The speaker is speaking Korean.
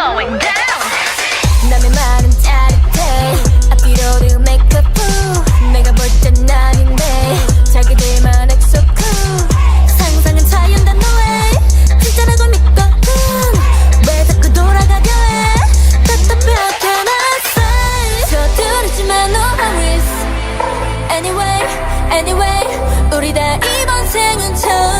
going down. 남의 말은 짜릿해 앞뒤로도 make up fool 내가 볼 땐 아닌데. 자기들만 act cool 상상은 자연단 너의 진짜라고 믿거든. 왜 자꾸 돌아가려 해? 답답해 can I say. 서두르지만 no worries. Anyway anyway. 우리 다 이번 생은 처음.